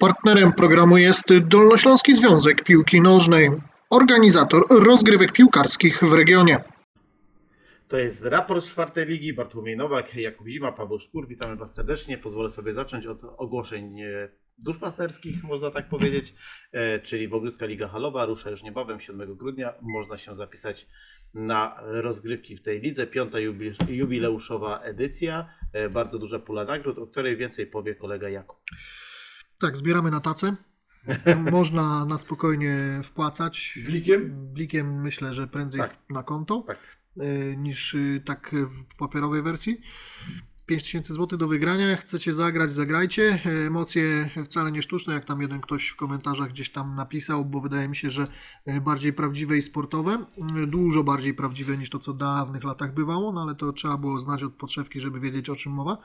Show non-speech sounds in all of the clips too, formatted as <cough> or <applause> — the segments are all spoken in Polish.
Partnerem programu jest Dolnośląski Związek Piłki Nożnej, organizator rozgrywek piłkarskich w regionie. To jest raport czwartej ligi. Bartłomiej Nowak, Jakub Zima, Paweł Szpur. Witamy Was serdecznie. Pozwolę sobie zacząć od ogłoszeń e, duszpasterskich, można tak powiedzieć, E, czyli Wogryska Liga Halowa rusza już niebawem, 7 grudnia. Można się zapisać na rozgrywki w tej lidze. Piąta jubi- jubileuszowa edycja. E, Bardzo duża pula nagród, o której więcej powie kolega Jakub. Tak, zbieramy na tacę. <laughs> Można na spokojnie wpłacać. Blikiem? Blikiem myślę, że prędzej Tak. na konto Tak. y, niż y, tak w papierowej wersji. 5000 zł do wygrania. Chcecie zagrać, zagrajcie. E, Emocje wcale nie sztuczne, jak tam jeden ktoś w komentarzach gdzieś tam napisał, bo wydaje mi się, że e, bardziej prawdziwe i sportowe. E, Dużo bardziej prawdziwe niż to, co w dawnych latach bywało, no ale to trzeba było znać od podszewki, żeby wiedzieć o czym mowa.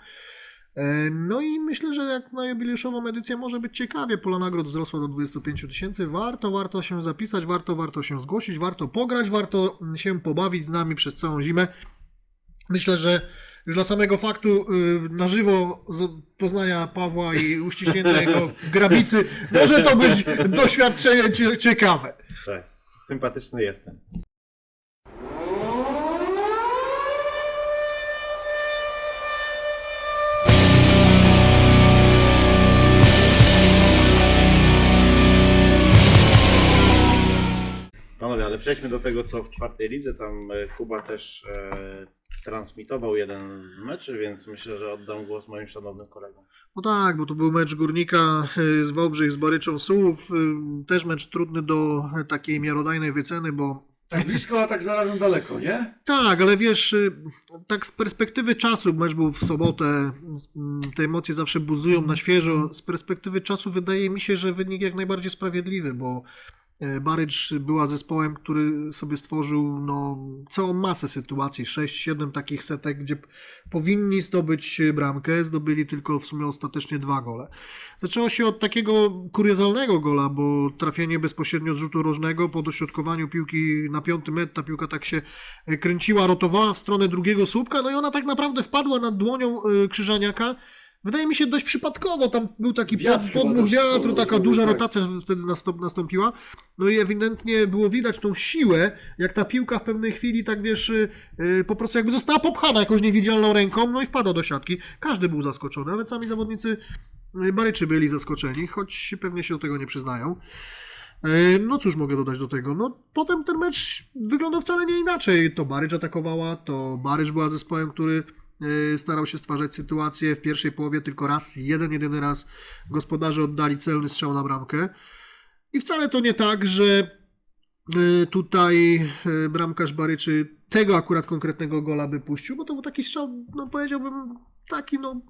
E, No i myślę, że jak na jubileuszową edycję może być ciekawie. Pola nagród wzrosło do 25 tysięcy. Warto, warto się zapisać, warto, warto się zgłosić, warto pograć, warto się pobawić z nami przez całą zimę. Myślę, że już dla samego faktu y, na żywo poznania Pawła i uściśnięcia jego <laughs> grabicy może to być doświadczenie cie- ciekawe. Tak, sympatyczny jestem. Ale przejdźmy do tego, co w czwartej lidze. Tam e, Kuba też e, transmitował jeden z meczy, więc myślę, że oddam głos moim szanownym kolegom. No tak, bo to był mecz Górnika y, z Wałbrzych z Boryczą Słów. y, Też mecz trudny do takiej miarodajnej wyceny, bo Tak blisko, a tak zarazem daleko, nie? Tak, ale wiesz, tak z perspektywy czasu, mecz był w sobotę, te emocje zawsze buzują na świeżo. Z perspektywy czasu wydaje mi się, że wynik jak najbardziej sprawiedliwy, bo e, Barycz była zespołem, który sobie stworzył no, całą masę sytuacji, 6-7 takich setek, gdzie powinni zdobyć bramkę, zdobyli tylko w sumie ostatecznie dwa gole. Zaczęło się od takiego kuriozalnego gola, bo trafienie bezpośrednio z rzutu rożnego po dośrodkowaniu piłki na piąty metr, ta piłka tak się e, kręciła, rotowała w stronę drugiego słupka, no i ona tak naprawdę wpadła nad dłonią e, Krzyżaniaka. Wydaje mi się dość przypadkowo, tam był taki Wiatr podmuch wiatru, taka duża tak. rotacja wtedy nastąp, nastąpiła. No i ewidentnie było widać tą siłę, jak ta piłka w pewnej chwili, tak wiesz, y, y, po prostu jakby została popchana jakąś niewidzialną ręką, no i wpadła do siatki. Każdy był zaskoczony, nawet sami zawodnicy y, Baryczy byli zaskoczeni, choć pewnie się do tego nie przyznają. No cóż mogę dodać do tego? No potem ten mecz wyglądał wcale nie inaczej. To Barycz atakowała, to Barycz była zespołem, który starał się stwarzać sytuację w pierwszej połowie tylko raz, jeden, jedyny raz gospodarze oddali celny strzał na bramkę. I wcale to nie tak, że y, tutaj y, bramkarz Baryczy tego akurat konkretnego gola by puścił, bo to był taki strzał, no powiedziałbym, taki no...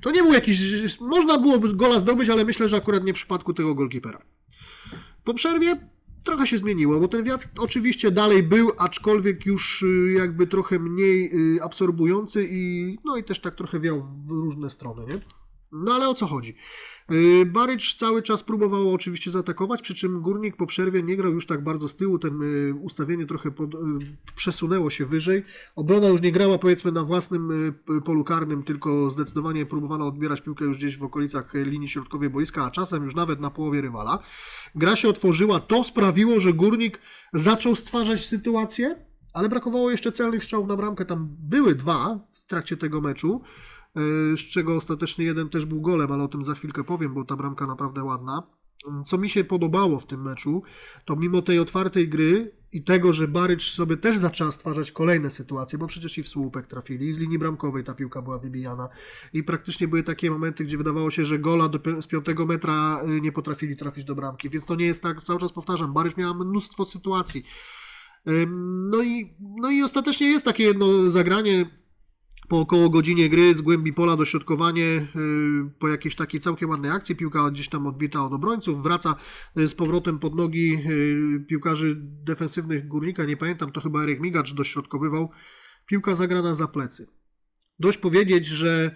To nie był jakiś... Można byłoby gola zdobyć, ale myślę, że akurat nie w przypadku tego golkipera. Po przerwie trochę się zmieniło, bo ten wiatr oczywiście dalej był, aczkolwiek już y, jakby trochę mniej y, absorbujący i no i też tak trochę wiał w różne strony, nie? No ale o co chodzi? Y, Barycz cały czas próbował oczywiście zaatakować, przy czym Górnik po przerwie nie grał już tak bardzo z tyłu, ten y, ustawienie trochę pod, y, przesunęło się wyżej. Obrona już nie grała powiedzmy na własnym polu karnym, tylko zdecydowanie próbowano odbierać piłkę już gdzieś w okolicach linii środkowej boiska, a czasem już nawet na połowie rywala. Gra się otworzyła, to sprawiło, że Górnik zaczął stwarzać sytuację, ale brakowało jeszcze celnych strzałów na bramkę. Tam były dwa w trakcie tego meczu, z czego ostatecznie jeden też był golem, ale o tym za chwilkę powiem, bo ta bramka naprawdę ładna. Co mi się podobało w tym meczu, to mimo tej otwartej gry i tego, że Barycz sobie też zaczęła stwarzać kolejne sytuacje, bo przecież i w słupek trafili, i z linii bramkowej ta piłka była wybijana i praktycznie były takie momenty, gdzie wydawało się, że gola do, z piątego metra y, nie potrafili trafić do bramki, więc to nie jest tak, cały czas powtarzam, Barycz miała mnóstwo sytuacji. No i, no i ostatecznie jest takie jedno zagranie po około godzinie gry z głębi pola dośrodkowanie y, po jakiejś takiej całkiem ładnej akcji, piłka gdzieś tam odbita od obrońców, wraca y, z powrotem pod nogi y, piłkarzy defensywnych Górnika, nie pamiętam, to chyba Eryk Migacz dośrodkowywał, piłka zagrana za plecy. Dość powiedzieć, że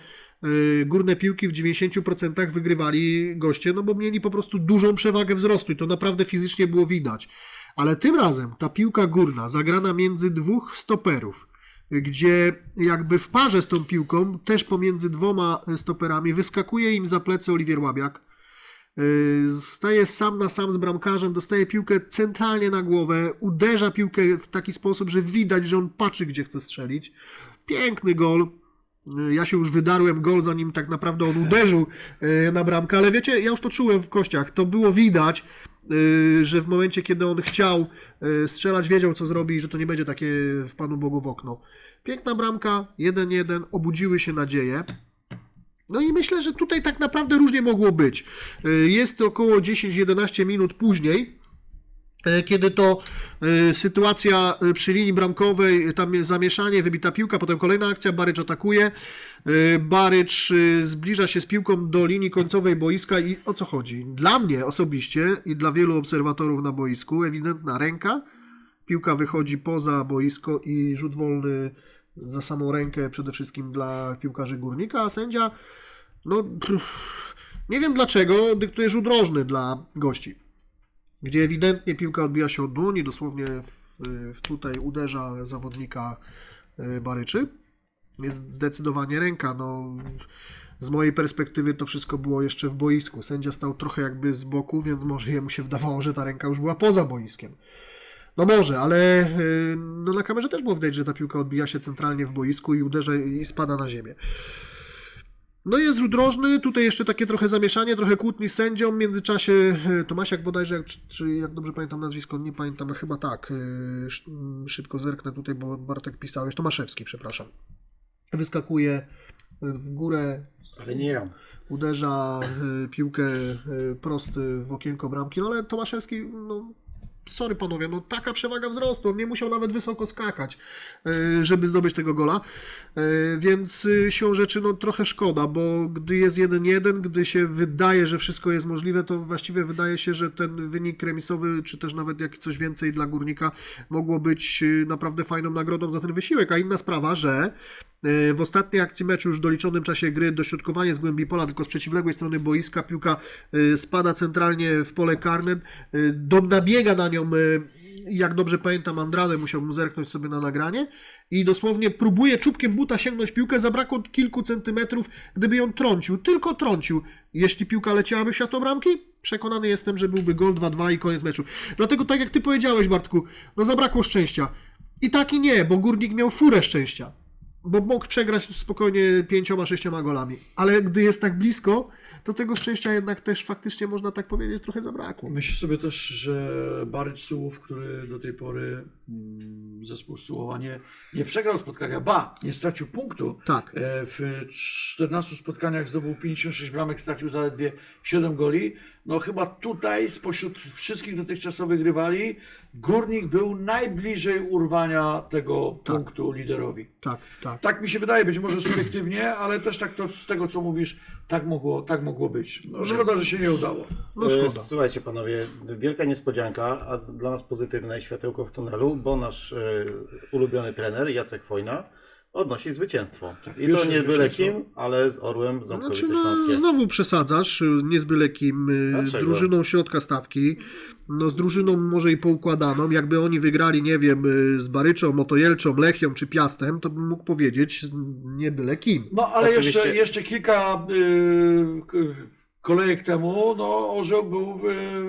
górne piłki w 90% wygrywali goście, no bo mieli po prostu dużą przewagę wzrostu i to naprawdę fizycznie było widać. Ale tym razem ta piłka górna, zagrana między dwóch stoperów, gdzie jakby w parze z tą piłką, też pomiędzy dwoma stoperami, wyskakuje im za plecy Oliwier Łabiak. Yy, Staje sam na sam z bramkarzem, dostaje piłkę centralnie na głowę, uderza piłkę w taki sposób, że widać, że on patrzy, gdzie chce strzelić. Piękny gol. Yy, Ja się już wydarłem gol, zanim tak naprawdę on uderzył na bramkę, ale wiecie, ja już to czułem w kościach. To było widać, że w momencie, kiedy on chciał yy, strzelać, wiedział, co zrobi i że to nie będzie takie w Panu Bogu w okno. Piękna bramka, 1-1, obudziły się nadzieje. No i myślę, że tutaj tak naprawdę różnie mogło być. Y, Jest około 10-11 minut później, y, kiedy to y, sytuacja y, przy linii bramkowej, y, tam zamieszanie, wybita piłka, potem kolejna akcja, Barycz atakuje. Y, Barycz y, zbliża się z piłką do linii końcowej boiska i o co chodzi? Dla mnie osobiście i dla wielu obserwatorów na boisku ewidentna ręka, piłka wychodzi poza boisko i rzut wolny za samą rękę przede wszystkim dla piłkarzy Górnika, a sędzia no nie wiem dlaczego dyktuje rzut rożny dla gości, gdzie ewidentnie piłka odbija się od dłoni, dosłownie w, w tutaj uderza zawodnika y, Baryczy. Jest zdecydowanie ręka, no z mojej perspektywy to wszystko było jeszcze w boisku. Sędzia stał trochę jakby z boku, więc może jemu się wydawało, że ta ręka już była poza boiskiem. No może, ale y, no na kamerze też było widać, że ta piłka odbija się centralnie w boisku i uderza i spada na ziemię. No jest rzut rożny, tutaj jeszcze takie trochę zamieszanie, trochę kłótni z sędzią, w międzyczasie e, Tomasiak bodajże, czy, czy jak dobrze pamiętam nazwisko, nie pamiętam, chyba tak, e, sz- m, szybko zerknę tutaj, bo Bartek pisałeś, Tomaszewski, przepraszam. Wyskakuje w górę, Ale nie ja. uderza piłkę e, prosty w okienko bramki, no ale Tomaszewski, no sorry panowie, no taka przewaga wzrostu, on nie musiał nawet wysoko skakać, e, żeby zdobyć tego gola, E, więc siłą rzeczy no trochę szkoda, bo gdy jest 1-1, gdy się wydaje, że wszystko jest możliwe, to właściwie wydaje się, że ten wynik remisowy, czy też nawet jak coś więcej dla Górnika mogło być naprawdę fajną nagrodą za ten wysiłek, a inna sprawa, że w ostatniej akcji meczu, już w doliczonym czasie gry, dośrodkowanie z głębi pola, tylko z przeciwległej strony boiska, piłka e, spada centralnie w pole karne, e, do, nabiega na nią, e, jak dobrze pamiętam, Andrade musiałbym zerknąć sobie na nagranie i dosłownie próbuje czubkiem buta sięgnąć piłkę, zabrakło kilku centymetrów, gdyby ją trącił, tylko trącił. Jeśli piłka leciałaby w światło bramki, przekonany jestem, że byłby gol 2-2 i koniec meczu. Dlatego tak jak ty powiedziałeś, Bartku, no zabrakło szczęścia. I tak i nie, bo Górnik miał furę szczęścia. Bo mógł przegrać spokojnie pięcioma, sześcioma golami. Ale gdy jest tak blisko, to tego szczęścia jednak też faktycznie można tak powiedzieć trochę zabrakło. Myślę sobie też, że Barycz Sułów, który do tej pory mm, zespół Sułowa nie, nie przegrał spotkania, ba, nie stracił punktu. Tak. E, W 14 spotkaniach zdobył 56 bramek, stracił zaledwie 7 goli. No chyba tutaj spośród wszystkich dotychczasowych rywali Górnik był najbliżej urwania tego Tak. punktu liderowi. Tak, tak. Tak mi się wydaje, być może subiektywnie, ale też tak to z tego co mówisz, tak mogło, tak mogło być. No, szkoda, że się nie udało. No E, szkoda. Słuchajcie panowie, wielka niespodzianka, a dla nas pozytywne światełko w tunelu, bo nasz e, ulubiony trener Jacek Wojna odnosi zwycięstwo. I to nie byle kim, ale z Orłem Ząbkowice Znaczy, no, znowu przesadzasz, y, nie z byle kim, y, Dlaczego? drużyną środka stawki, no z drużyną może i poukładaną, jakby oni wygrali, nie wiem, y, z Baryczą, Motojelczą, Lechią czy Piastem, to bym mógł powiedzieć z nie byle kim. No ale Oczywiście- jeszcze, jeszcze kilka y, k- kolejek temu, no Orzeł był w,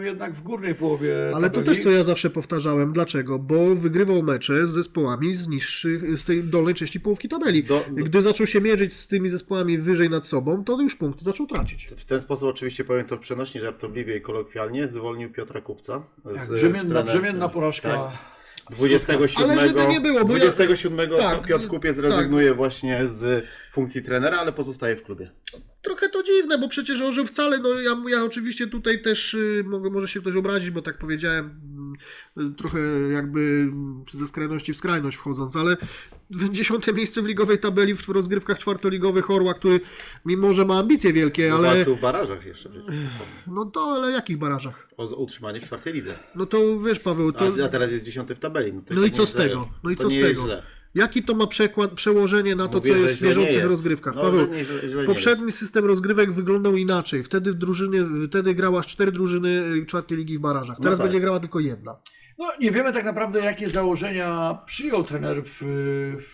jednak w górnej połowie Ale to tabeli. też co ja zawsze powtarzałem, dlaczego? Bo wygrywał mecze z zespołami z niższych, z tej dolnej części połówki tabeli. Do, do, Gdy zaczął się mierzyć z tymi zespołami wyżej nad sobą, to już punkty zaczął tracić. w ten sposób oczywiście powiem to w przenośni żartobliwie i kolokwialnie, zwolnił Piotra Kupca. Tak, z- brzemienna, z trenerem. brzemienna porażka. Tak. 27, Ale żeby nie było, bo ja- 27 tak, Piotr Kupiec rezygnuje właśnie z funkcji trenera, ale pozostaje w klubie. Trochę to dziwne, bo przecież Orzeł wcale, no ja, ja oczywiście tutaj też y, mogę, może się ktoś obrazić, bo tak powiedziałem, trochę jakby ze skrajności w skrajność wchodząc, ale w dziesiąte miejsce w ligowej tabeli w rozgrywkach czwartoligowych Orła, który mimo, że ma ambicje wielkie, ale Walczył w barażach jeszcze. no to ale jakich barażach? O utrzymanie w czwartej lidze. No to wiesz Paweł, to A, teraz jest dziesiąty w tabeli. No, No tak i co z tego? No i co z tego? źle. Jaki to ma przekład, przełożenie na to, Mówię, co jest w bieżących jest. rozgrywkach? No, Paweł, że nie, źle, Poprzedni system rozgrywek wyglądał inaczej. Wtedy w drużyny, wtedy grała aż cztery drużyny czwartej ligi w barażach. Teraz No tak. będzie grała tylko jedna. No nie wiemy tak naprawdę jakie założenia przyjął trener w,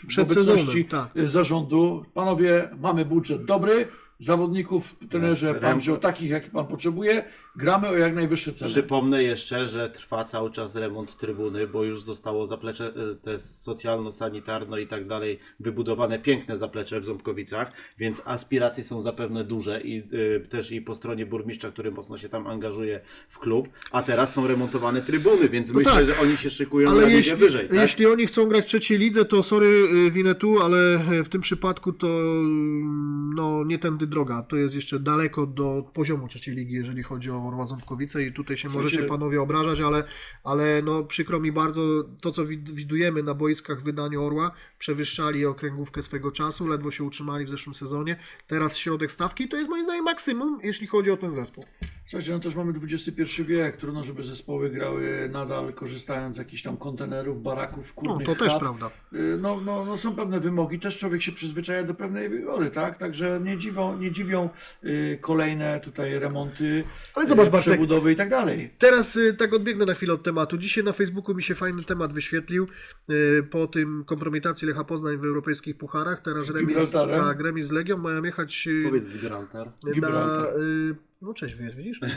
w Przed obecności sezonem, tak. zarządu. Panowie, mamy budżet dobry, zawodników, trenerze, pan wziął takich, jakich pan potrzebuje, gramy o jak najwyższe cele. Przypomnę jeszcze, że trwa cały czas remont trybuny, bo już zostało zaplecze e, te socjalno-sanitarno i tak dalej wybudowane piękne zaplecze w Ząbkowicach, więc aspiracje są zapewne duże i e, też i po stronie burmistrza, który mocno się tam angażuje w klub, a teraz są remontowane trybuny, więc No myślę, tak. że oni się szykują na Ale ligę jeśli, wyżej. Tak? jeśli oni chcą grać w trzeciej lidze, to sorry y, Winetu, ale w tym przypadku to mm, no, nie tędy droga. To jest jeszcze daleko do poziomu trzeciej ligi, jeżeli chodzi o Orła Ząbkowice i tutaj się Słuchajcie- możecie panowie obrażać, ale, ale no, przykro mi bardzo, to co wid- widujemy na boiskach w wydaniu Orła, przewyższali okręgówkę swego czasu, ledwo się utrzymali w zeszłym sezonie. Teraz środek stawki to jest moim zdaniem maksimum, jeśli chodzi o ten zespół. Słuchajcie, no też mamy XXI wiek, trudno, żeby zespoły grały nadal korzystając z jakichś tam kontenerów, baraków, No kurnych to też chat. prawda. Y, No, no, no są pewne wymogi, też człowiek się przyzwyczaja do pewnej wygory, tak? Także nie dziwią, nie dziwią y, kolejne tutaj remonty, Ale zobacz, y, Bartek, przebudowy i tak dalej. Teraz y, tak odbiegnę na chwilę od tematu. Dzisiaj na Facebooku mi się fajny temat wyświetlił y, po tym kompromitacji Lecha Poznań w europejskich pucharach. Teraz Z remis, Gibraltarem. tak, remis z Legią mają jechać y, Powiedz Gibraltar. na... Gibraltar. Y, no cześć, wiesz, widzisz? <laughs>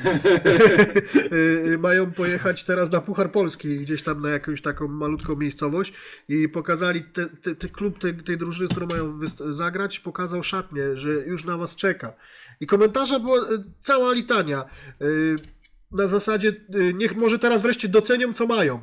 Y, y, mają pojechać teraz na Puchar Polski, gdzieś tam na jakąś taką malutką miejscowość i pokazali, te, te, te klub tej, tej drużyny, z którą mają zagrać, pokazał szatnie, że już na was czeka. I komentarza była y, cała litania. Na zasadzie, niech może teraz wreszcie docenią, co mają.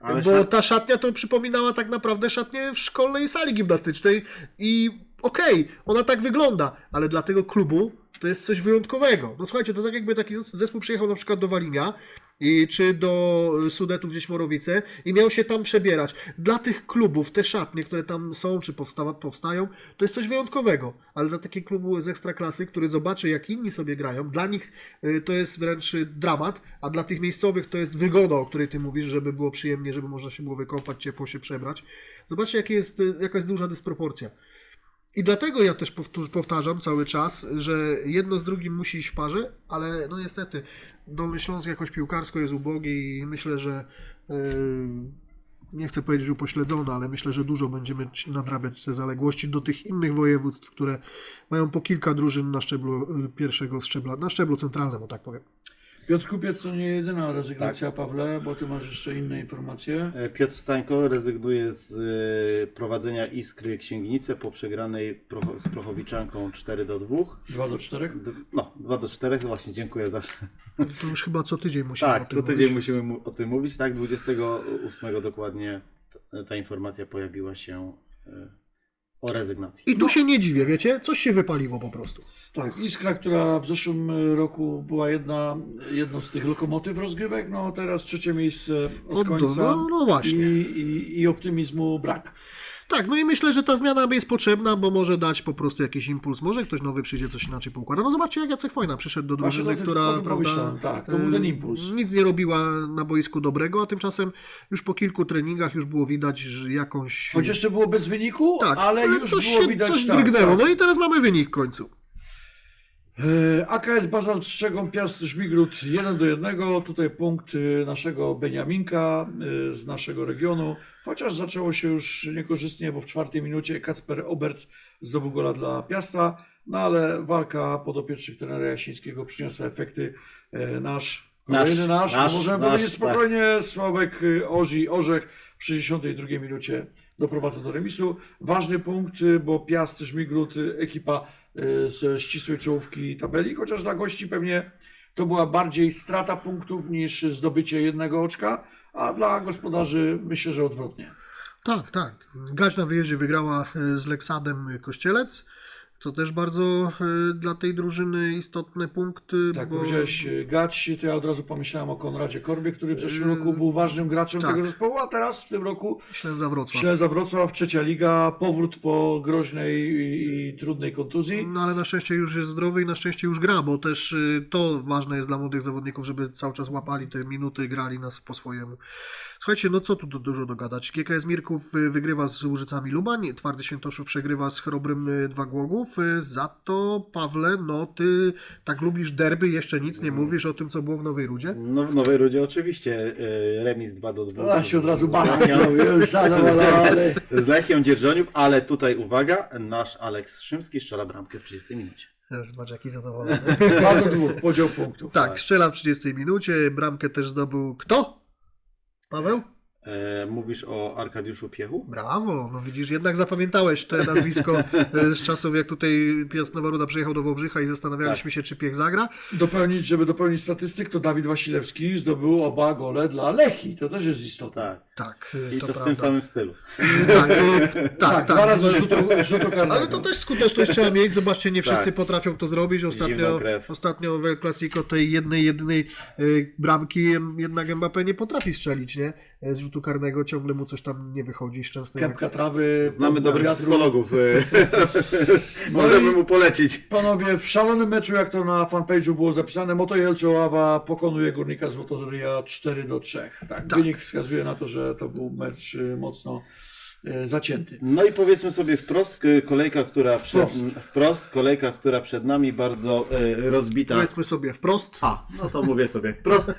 Ale bo ta szatnia to przypominała tak naprawdę szatnię w szkolnej sali gimnastycznej i okej, ona tak wygląda, ale dla tego klubu to jest coś wyjątkowego. No słuchajcie, to tak jakby taki zes- zespół przyjechał na przykład do Walinia i, czy do Sudetów gdzieś Morowice i miał się tam przebierać. Dla tych klubów, te szatnie, które tam są, czy powsta- powstają, to jest coś wyjątkowego, ale dla takiego klubu z ekstraklasy, który zobaczy jak inni sobie grają, dla nich y, to jest wręcz y, dramat, a dla tych miejscowych to jest wygoda, o której ty mówisz, żeby było przyjemnie, żeby można się było wykąpać, ciepło się przebrać. Zobaczcie jakie jest, y, jaka jest duża dysproporcja. I dlatego ja też powtarzam cały czas, że jedno z drugim musi iść w parze, ale no niestety Dolny Śląsk jakoś piłkarsko jest ubogi i myślę, że yy, nie chcę powiedzieć upośledzony, ale myślę, że dużo będziemy nadrabiać te zaległości do tych innych województw, które mają po kilka drużyn na szczeblu y, pierwszego szczebla, na szczeblu centralnym, o tak powiem. Piotr Kupiec to nie jedyna rezygnacja, Tak. Pawle, bo ty masz jeszcze inne informacje. E, Piotr Stańko rezygnuje z e, prowadzenia Iskry Księgnice po przegranej Procho- z Prochowiczanką 4 do 2. 2 do 4. D- No, 2 do 4, właśnie dziękuję za. To już chyba co tydzień musimy o Tak, tym co tydzień mówić. musimy mu- o tym mówić. Tak, 28 dokładnie t- ta informacja pojawiła się e, o rezygnacji. I tu się nie dziwię, wiecie? Coś się wypaliło po prostu. Tak, Iskra, która w zeszłym e, roku była jedna, jedną z tych lokomotyw rozgrywek, no teraz trzecie miejsce od Od- końca no, no właśnie. I, i, i optymizmu brak. Tak, no i myślę, że ta zmiana jest potrzebna, bo może dać po prostu jakiś impuls. Może ktoś nowy przyjdzie, coś inaczej poukłada. No zobaczcie, jak Jacek Wojna przyszedł do Właśnie drużyny, tym- o która tym prawda, tak, to był ten y, impuls. nic nie robiła na boisku dobrego, a tymczasem już po kilku treningach już było widać, że jakąś... Choć jeszcze było bez wyniku, tak, ale, już coś było się, widać coś tak, drgnęło. tak. No i teraz mamy wynik w końcu. E, AKS Bazalt Strzegą Piast Żmigród 1 do 1. Tutaj punkt e, naszego Beniaminka e, z naszego regionu. Chociaż zaczęło się już niekorzystnie, bo w czwartej minucie Kacper Oberc zdobył gola dla Piasta. No ale walka podopiecznych trenera Jasińskiego przyniosła efekty. E, Nasz, kolejny nasz, nasz, no możemy nasz, powiedzieć tak. spokojnie, Sławek e, Ozi Orzech w 62 minucie doprowadza do remisu. Ważny punkt, bo Piast Żmigród, ekipa e, ze ścisłej czołówki tabeli, chociaż dla gości pewnie to była bardziej strata punktów niż zdobycie jednego oczka, a dla gospodarzy myślę, że odwrotnie. Tak, tak. Gać na wyjeździe wygrała y, z Leksadem Kościelec, co też bardzo y, dla tej drużyny istotne punkty. Tak, bo... powiedziałeś e, Gać, to ja od razu pomyślałem o Konradzie Korbie, który w zeszłym Yy, roku był ważnym graczem tak. tego zespołu, a teraz w tym roku Ślęza Wrocław. Ślęza Wrocław, trzecia liga, powrót po groźnej i, trudnej kontuzji. No ale na szczęście już jest zdrowy i na szczęście już gra, bo też to ważne jest dla młodych zawodników, żeby cały czas łapali te minuty, grali nas po swojemu. Słuchajcie, no co tu du- dużo dogadać. GKS Mirków wygrywa z Łużycami Lubań, Twardy Świętoszów przegrywa z Chrobrym Dwa Głogów. Y, Za to, Pawle, no ty tak lubisz derby, jeszcze nic nie mówisz o tym, co było w Nowej Rudzie? No w Nowej Rudzie oczywiście e, remis 2 do 2. A się od razu zadowolony. z Lechią Dzierżoniów, ale tutaj uwaga, nasz Aleks Szymski strzela bramkę w 30 minucie. Zobacz, jaki zadowolony. <laughs> Dwa do dwóch, podział punktów. tak, strzela w 30 minucie, bramkę też zdobył kto? Paweł? E, mówisz o Arkadiuszu Piechu? Brawo, no widzisz, jednak zapamiętałeś te nazwisko <laughs> e, z czasów, jak tutaj Piast Nowa Ruda przyjechał do Wałbrzycha i zastanawialiśmy się, czy Piech zagra. Dopełnić, żeby dopełnić statystyk, to Dawid Wasilewski zdobył oba gole dla Lechi. To też jest istotne. Tak. Tak, e, I to, w prawda. tym samym stylu. Tak, e, <laughs> tak, Tak, tak. dwa razy rzutu, rzutu. Ale to też skuteczność trzeba mieć. Zobaczcie, nie wszyscy Tak. potrafią to zrobić. Ostatnio, ostatnio w El Clasico tej jednej, jedynej y, bramki jednak Mbappé nie potrafi strzelić, nie? Z rzutu karnego ciągle mu coś tam nie wychodzi. Szczęsny jak... Kępka trawy. Znamy pod dobrych wiatru. psychologów. e, <laughs> <laughs> No Możemy mu polecić. Panowie, w szalonym meczu, jak to na fanpage'u było zapisane, Moto Jelczo Ława pokonuje Górnika Złotoryja 4 do 3. Tak, Tak. Wynik wskazuje na to, że to był mecz y, mocno y, zacięty. No i powiedzmy sobie wprost, kolejka, która przed, Wprost. wprost kolejka, która przed nami bardzo e, rozbita. Powiedzmy sobie wprost. A, no to mówię sobie wprost.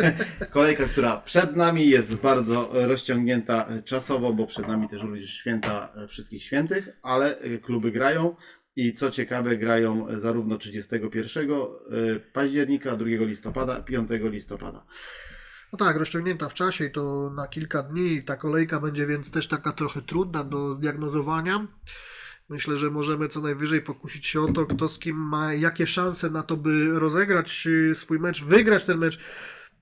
<laughs> Kolejka, która przed nami jest bardzo rozciągnięta czasowo, bo przed nami też również święta e, wszystkich świętych, ale e, kluby grają i co ciekawe grają zarówno 31 e, października, 2 listopada, 5 listopada. No tak, rozciągnięta w czasie i to na kilka dni. Ta kolejka będzie więc też taka trochę trudna do zdiagnozowania. Myślę, że możemy co najwyżej pokusić się o to, kto z kim ma jakie szanse na to, by rozegrać y, swój mecz, wygrać ten mecz.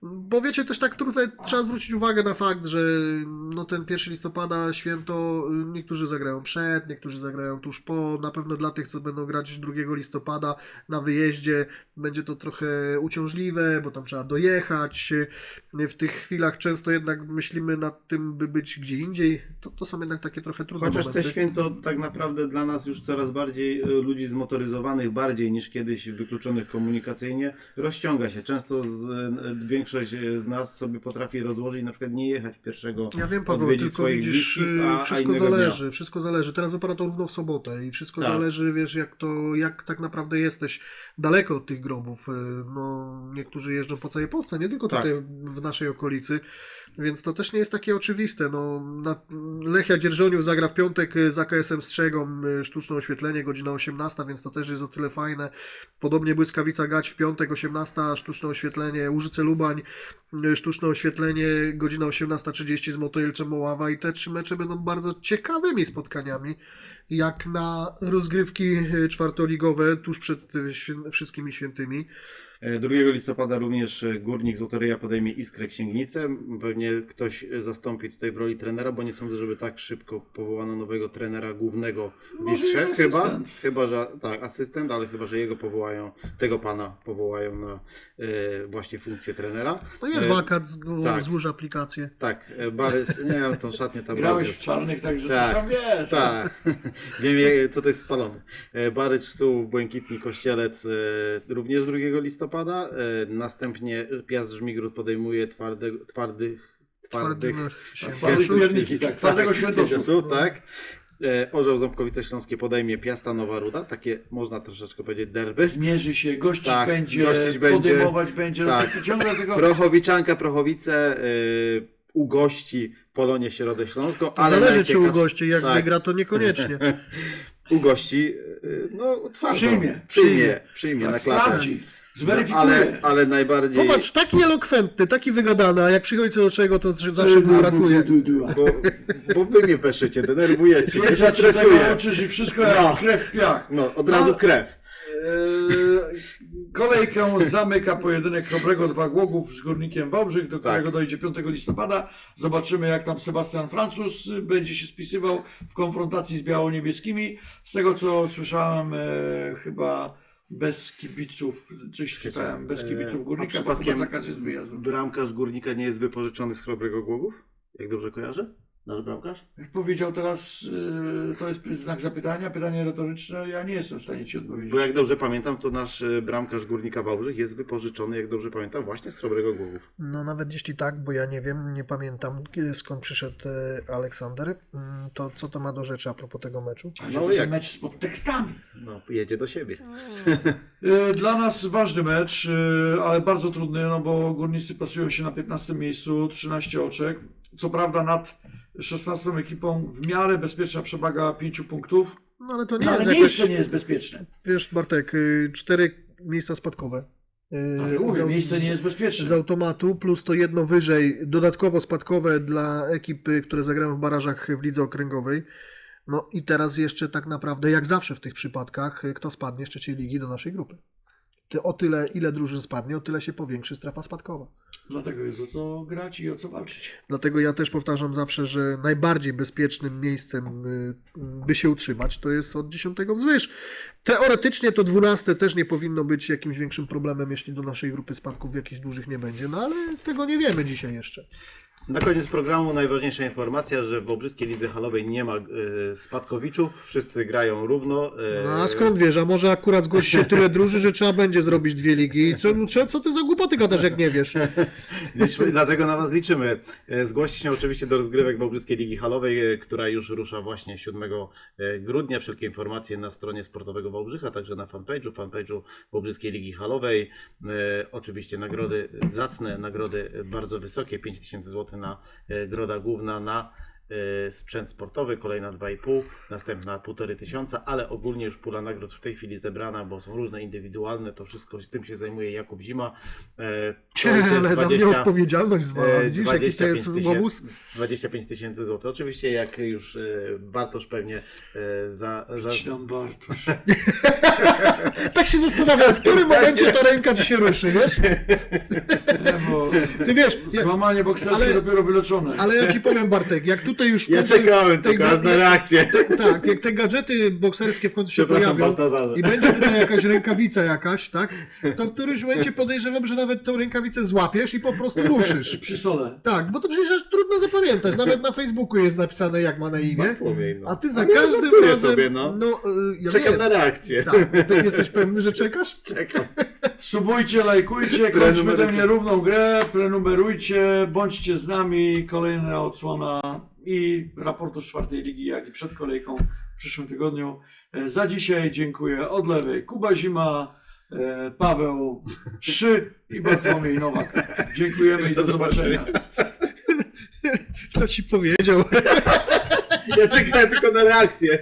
Bo wiecie, też tak tutaj trzeba zwrócić uwagę na fakt, że no ten 1 listopada święto y, niektórzy zagrają przed, niektórzy zagrają tuż po. Na pewno dla tych, co będą grać 2 listopada na wyjeździe, będzie to trochę uciążliwe, bo tam trzeba dojechać. Y, W tych chwilach często jednak myślimy nad tym, by być gdzie indziej. To, to są jednak takie trochę trudne Chociaż te momenty. święto tak naprawdę dla nas już coraz bardziej e, ludzi zmotoryzowanych, bardziej niż kiedyś wykluczonych komunikacyjnie, rozciąga się. Często z, e, większość e, z nas sobie potrafi rozłożyć, na przykład nie jechać pierwszego Ja wiem, Paweł, odwiedzić tylko swoich widzisz, bliskich, y, a, a wszystko innego zależy, dnia. wszystko zależy. Teraz wypada to równo w sobotę i wszystko Tak. zależy, wiesz, jak to, jak tak naprawdę jesteś daleko od tych grobów. Y, No, niektórzy jeżdżą po całej Polsce, nie tylko Tak. tutaj w naszej okolicy, więc to też nie jest takie oczywiste. No, Lechia Dzierżoniów zagra w piątek z AKS-em Strzegom, y, sztuczne oświetlenie, godzina 18, więc to też jest o tyle fajne. Podobnie Błyskawica Gać w piątek 18, sztuczne oświetlenie, Łużyce Lubań, sztuczne oświetlenie, godzina 18.30 z Motojelczem Oława i te trzy mecze będą bardzo ciekawymi spotkaniami, jak na rozgrywki y, czwartoligowe tuż przed świę- wszystkimi świętymi. E, 2 listopada również e, Górnik Złotoryja podejmie Iskrę Księgnicę. Pewnie ktoś e, zastąpi tutaj w roli trenera, bo nie sądzę, żeby tak szybko powołano nowego trenera głównego w Iskrze. Chyba, chyba, że tak, asystent, ale chyba, że jego powołają, tego pana powołają na e, właśnie funkcję trenera. No jest E, wakat, z- tak. złóż aplikację. Tak, e, Barys, nie wiem, tą szatnię tam Grałeś w czarnych, także Tak, coś tam wiesz. Tak, <laughs> wiem co to jest spalony. E, Barycz Sułów, Błękitni Kościelec e, również 2 listopada. E, Następnie Piast Żmigród podejmuje twarde, twardych, twardych, Twardym się- Twardych pierniki, tak, twardego świętoszu. tak. E, Orzeł Ząbkowice Śląskie podejmie Piasta Nowa Ruda, takie można troszeczkę powiedzieć derby. Zmierzy się, gościć Tak, będzie, gościć będzie. podejmować będzie. Tak. No, ciągle tego... Prochowiczanka Prochowice e, ugości Polonię Środę Śląską, To ale zależy, czy najciekawsze- ugości, jak tak. wygra, to niekoniecznie. <laughs> ugości, y, no twardo. Przyjmie. przyjmie, przyjmie Tak, na klatę. sprawdzi, zweryfikuje. ale, ale najbardziej, Popatrz, taki elokwentny, taki wygadany, a jak przychodzi co do czego, to zawsze go uratuje. bo, bo wy mnie peszycie, denerwujecie, ja się Pierwsza stresuję. oczysz i wszystko No. jak krew w piach. No, od razu No. krew. Eee, Kolejkę zamyka pojedynek Chrobrego Dwa Głogów z Górnikiem Wałbrzych, do którego Tak. dojdzie 5 listopada. Zobaczymy jak tam Sebastian Francuz będzie się spisywał w konfrontacji z biało-niebieskimi. Z tego co słyszałem, e, chyba bez kibiców, coś czytałem, bez E, kibiców a Górnika, bo przypadkiem chyba zakaz jest wyjazdu. Bramkarz Górnika nie jest wypożyczony z Chrobrego Głogów? Jak dobrze kojarzę? Nasz bramkarz? Jak powiedział teraz, e, to jest znak zapytania, pytanie retoryczne, ja nie jestem w stanie Ci odpowiedzieć. Bo jak dobrze pamiętam, to nasz y, bramkarz Górnika Wałbrzych jest wypożyczony, jak dobrze pamiętam, właśnie z Chrobrego Głogów. No nawet jeśli tak, bo ja nie wiem, nie pamiętam kiedy- skąd przyszedł e, Aleksander, mm, to co to ma do rzeczy a propos tego meczu? No to jest jak? mecz z podtekstami. No, jedzie do siebie. E, <laughs> Dla nas ważny mecz, ale bardzo trudny, no bo górnicy plasują się na 15 miejscu, 13 oczek. Co prawda nad 16 ekipą w miarę bezpieczna przewaga 5 punktów. No ale to nie No, jest ale jakoś... miejsce nie jest bezpieczne. Wiesz, Bartek, y, cztery miejsca spadkowe. Y, Tak, mówię, miejsce nie jest bezpieczne. z automatu, plus to jedno wyżej, dodatkowo spadkowe dla ekipy, które zagrają w barażach w lidze okręgowej. No i teraz jeszcze tak naprawdę, jak zawsze w tych przypadkach, y, kto spadnie z trzeciej ligi do naszej grupy. O tyle, ile drużyn spadnie, o tyle się powiększy strefa spadkowa. Dlatego jest o co grać i o co walczyć. Dlatego ja też powtarzam zawsze, że najbardziej bezpiecznym miejscem, y, by się utrzymać, to jest od 10 wzwyż. Teoretycznie to 12 też nie powinno być jakimś większym problemem, jeśli do naszej grupy spadków jakichś dużych nie będzie, no ale tego nie wiemy dzisiaj jeszcze. Na koniec programu najważniejsza informacja, że w Obrzyskiej Lidze Halowej nie ma e, spadkowiczów, wszyscy grają równo. No a skąd wiesz, a może akurat zgłosi się tyle druży, że trzeba będzie zrobić dwie ligi i co, co, ty za głupoty gadasz, jak nie wiesz? <laughs> Liczmy- Dlatego na Was liczymy. E, Zgłoście się oczywiście do rozgrywek Wałbrzyskiej Ligi Halowej, która już rusza właśnie 7 e, grudnia. Wszelkie informacje na stronie sportowego Wałbrzycha, także na fanpage'u, fanpage'u Wałbrzyskiej Ligi Halowej. E, Oczywiście nagrody zacne, nagrody bardzo wysokie, 5000 zł na e, groda główna na e, sprzęt sportowy, kolejna 2,5, następna 1,5 tysiąca, ale ogólnie już pula nagród w tej chwili zebrana, bo są różne indywidualne, to wszystko tym się zajmuje Jakub Zima. E, Ale na mnie 20 odpowiedzialność zwala, e, widzisz jaki to jest 25 łobuz? tysięcy- 25 tysięcy złotych. Oczywiście jak już Bartosz pewnie za, za, tam Bartosz. <laughs> Tak się zastanawiam, w którym <laughs> momencie ta ręka ci się ruszy, wiesz? <laughs> Bo Ty wiesz, ja, złamanie bokserskie ale- dopiero wyleczone. ale ja ci powiem Bartek, jak tutaj już w Ja końcu- czekałem tylko aż na reakcję. Tak, jak te gadżety bokserskie w końcu się Przepraszam pojawią Baltazarze. i będzie tutaj jakaś rękawica jakaś, tak? To w którymś momencie podejrzewam, że nawet tą rękawicę złapiesz i po prostu ruszysz. Przy stole. Tak, bo to przecież aż trudno zapamiętać. Nawet na Facebooku jest napisane, jak ma na imię. No. A ty za Ale ja każdym żartuję razem. sobie, no. no y, ja Czekam wiem. na reakcję. Tak, ty jesteś pewny, że czekasz? Czekam. Subujcie, lajkujcie, kończmy tę nierówną grę, prenumerujcie, bądźcie z nami, kolejna odsłona i raportu z czwartej ligi, jak i przed kolejką w przyszłym tygodniu. E, Za dzisiaj dziękuję od lewej Kuba Zima, e, Paweł Szy i Bartłomiej Nowak. Dziękujemy i do zobaczenia. Kto ci powiedział? Ja czekałem tylko na reakcję.